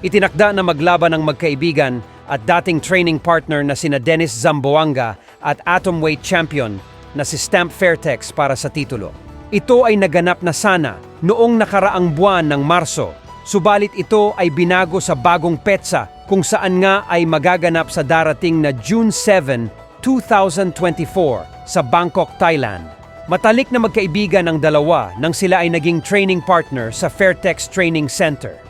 Itinakda na maglaban ng magkaibigan at dating training partner na sina Dennis Zamboanga at atomweight champion na si Stamp Fairtex para sa titulo. Ito ay naganap na sana noong nakaraang buwan ng Marso, subalit ito ay binago sa bagong petsa kung saan nga ay magaganap sa darating na June 7, 2024 sa Bangkok, Thailand. Matalik na magkaibigan ang dalawa nang sila ay naging training partner sa Fairtex Training Center.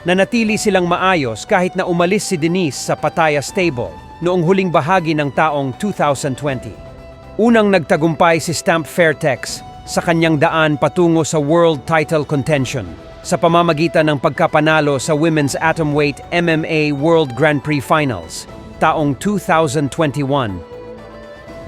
Nanatili silang maayos kahit na umalis si Denise sa Pattaya Stable noong huling bahagi ng taong 2020. Unang nagtagumpay si Stamp Fairtex sa kanyang daan patungo sa world title contention sa pamamagitan ng pagkapanalo sa Women's Atomweight MMA World Grand Prix Finals taong 2021.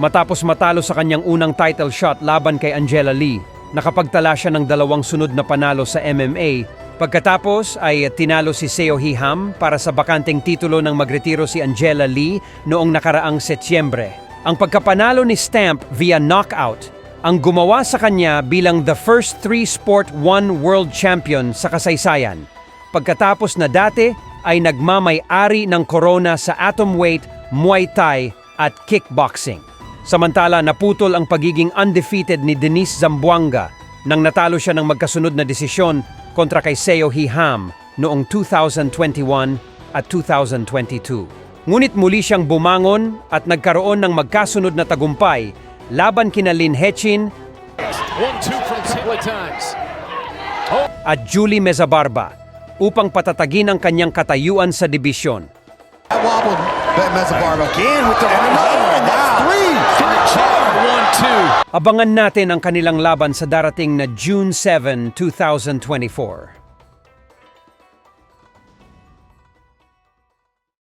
Matapos matalo sa kanyang unang title shot laban kay Angela Lee, nakapagtala siya ng dalawang sunod na panalo sa MMA. Pagkatapos ay tinalo si Seo Hiham para sa bakanteng titulo ng magretiro si Angela Lee noong nakaraang Setyembre. Ang pagkapanalo ni Stamp via knockout ang gumawa sa kanya bilang the first three-sport one world champion sa kasaysayan. Pagkatapos na dati ay nagmamay-ari ng corona sa atomweight, Muay Thai at kickboxing. Samantala naputol ang pagiging undefeated ni Denise Zamboanga nang natalo siya ng magkasunod na desisyon kontra kay Seo Hiham noong 2021 at 2022. Ngunit muli siyang bumangon at nagkaroon ng magkasunod na tagumpay laban kina Lin Hechin at Julie Mezabarba upang patatagin ang kanyang katayuan sa dibisyon. Mezzabarba again with the right hand. That's three. In the jab, one, two. Abangan natin ang kanilang laban sa darating na June 7, 2024.